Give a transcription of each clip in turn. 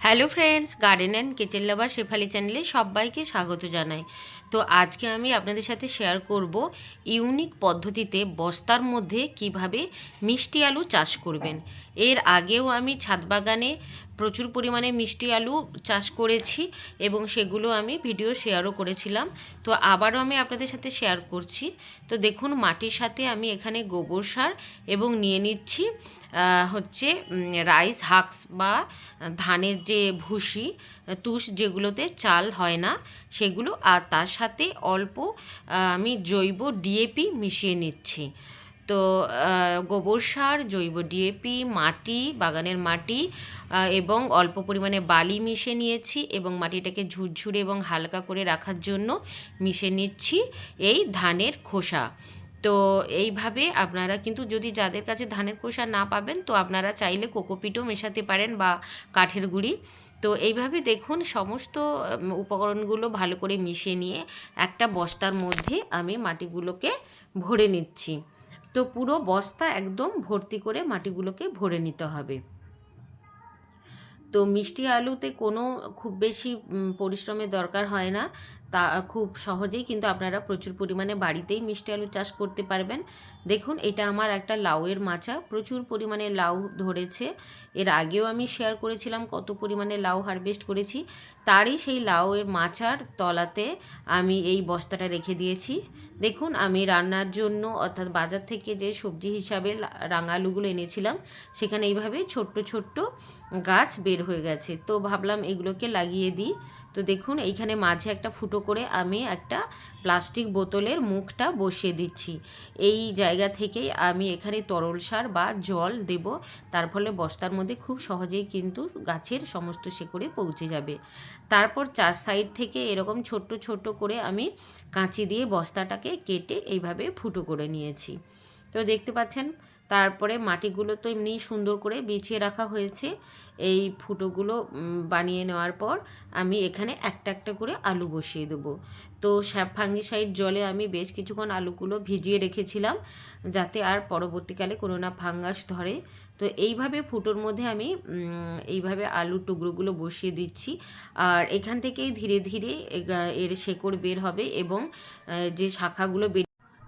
Hello friends, garden and kitchen lover Shefali চ্যানেলে সবাইকে স্বাগত জানাই। তো আজকে আমি আপনাদের সাথে শেয়ার করব ইউনিক পদ্ধতিতে বস্তার মধ্যে কীভাবে মিষ্টি আলু চাষ করবেন। এর আগেও আমি ছাদ বাগানে প্রচুর পরিমাণে মিষ্টি আলু চাষ করেছি এবং সেগুলো আমি ভিডিও শেয়ারও করেছিলাম। তো আবারও আমি আপনাদের সাথে শেয়ার করছি। তো দেখুন, মাটির সাথে আমি এখানে গোবর সার এবং নিয়ে নিচ্ছি হচ্ছে রাইস, হাক্স বা ধানের যে ভুসি, তুষ যেগুলোতে চাল হয় না, সেগুলো, আর তার সাথে অল্প আমি জৈব ডিএপি মিশিয়ে নিচ্ছি। তো গোবর সার, জৈব ডিএপি মাটি, বাগানের মাটি এবং অল্প পরিমাণে বালি মিশে নিয়েছি এবং মাটিটাকে ঝুরঝুরে এবং হালকা করে রাখার জন্য মিশে নিচ্ছি এই ধানের খোসা। তো, এইভাবে আপনারা কিন্তু যদি যাদের কাছে ধানের খোসা না পাবেন, তো আপনারা চাইলে কোকোপিটও মেশাতে পারেন বা কাঠের গুঁড়ি। তো, এইভাবে দেখুন সমস্ত উপকরণগুলো ভালো করে মিশিয়ে নিয়ে একটা বস্তার মধ্যে আমি মাটিগুলোকে ভরে নিচ্ছি। তো পুরো বস্তা একদম ভর্তি করে মাটিগুলোকে ভরে নিতে হবে। তো মিষ্টি আলুতে কোনো খুব বেশি পরিশ্রমের দরকার হয় না। তা খুব সহজেই কিন্তু আপনারা প্রচুর পরিমাণে বাড়িতেই মিষ্টি আলু চাষ করতে পারবেন। দেখুন, এটা আমার একটা লাউয়ের মাচা। প্রচুর পরিমাণে লাউ ধরেছে। এর আগেও আমি শেয়ার করেছিলাম কত পরিমাণে লাউ হারভেস্ট করেছি। তারই সেই লাউয়ের মাচার তলাতে আমি এই বস্তাটা রেখে দিয়েছি। দেখুন, আমি রান্নার জন্য অর্থাৎ বাজার থেকে যে সবজি হিসাবে রাঙা আলুগুলো এনেছিলাম, সেখানে এইভাবে ছোট্ট ছোট্ট গাছ বের হয়ে গেছে। তো ভাবলাম এগুলোকে লাগিয়ে দিই। তো দেখুন, এইখানে মাঝে একটা ফুটো করে আমি একটা প্লাস্টিক বোতলের মুখটা বসিয়ে দিচ্ছি। এই জায়গা থেকেই আমি এখানে তরল সার বা জল দেব। তার ফলে বস্তার মধ্যে খুব সহজেই কিন্তু গাছের সমস্ত শেকড়ে পৌঁছে যাবে। তারপর চার সাইড থেকে এরকম ছোট্ট ছোট্ট করে আমি কাঁচি দিয়ে বস্তাটাকে কেটে এইভাবে ফুটো করে নিয়েছি। তো দেখতে পাচ্ছেন তারপরে মাটিগুলো তো এমনি সুন্দর করে বিছিয়ে রাখা হয়েছে। এই ফুটোগুলো বানিয়ে নেওয়ার পর আমি এখানে একটা একটা করে আলু বসিয়ে দেবো। তো ফাঙ্গিসাইড জলে আমি বেশ কিছুক্ষণ আলুগুলো ভিজিয়ে রেখেছিলাম যাতে আর পরবর্তীকালে কোনো না ফাঙ্গাস ধরে। তো এইভাবে ফুটোর মধ্যে আমি এইভাবে আলুর টুকরোগুলো বসিয়ে দিচ্ছি। আর এখান থেকেই ধীরে ধীরে এর শেকড় বের হবে এবং যে শাখাগুলো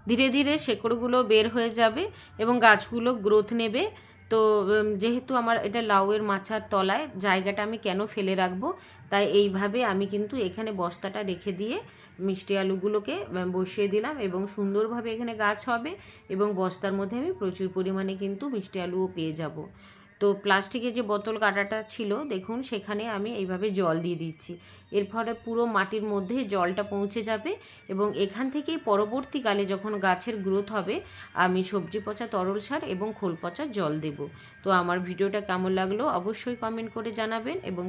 ধীরে ধীরে শেকড়গুলো বের হয়ে যাবে এবং গাছগুলো গ্রোথ নেবে। তো যেহেতু আমার এটা লাউয়ের মাছার তলায়, জায়গাটা আমি কেন ফেলে রাখব? তাই এইভাবে আমি কিন্তু এখানে বস্তাটা রেখে দিয়ে মিষ্টি আলুগুলোকে বসিয়ে দিলাম এবং সুন্দরভাবে এখানে গাছ হবে এবং বস্তার মধ্যে আমি প্রচুর পরিমাণে কিন্তু মিষ্টি আলুও পেয়ে যাব। তো প্লাস্টিকের যে বোতল কাটাটা ছিল, দেখুন সেখানে আমি এইভাবে জল দিয়ে দিচ্ছি। এর ফলে পুরো মাটির মধ্যে জলটা পৌঁছে যাবে এবং এখান থেকেই পরবর্তীকালে যখন গাছের গ্রোথ হবে, আমি সবজি পচা, তরল সার এবং খোল পচা জল দেব। তো আমার ভিডিওটা কেমন লাগল অবশ্যই কমেন্ট করে জানাবেন এবং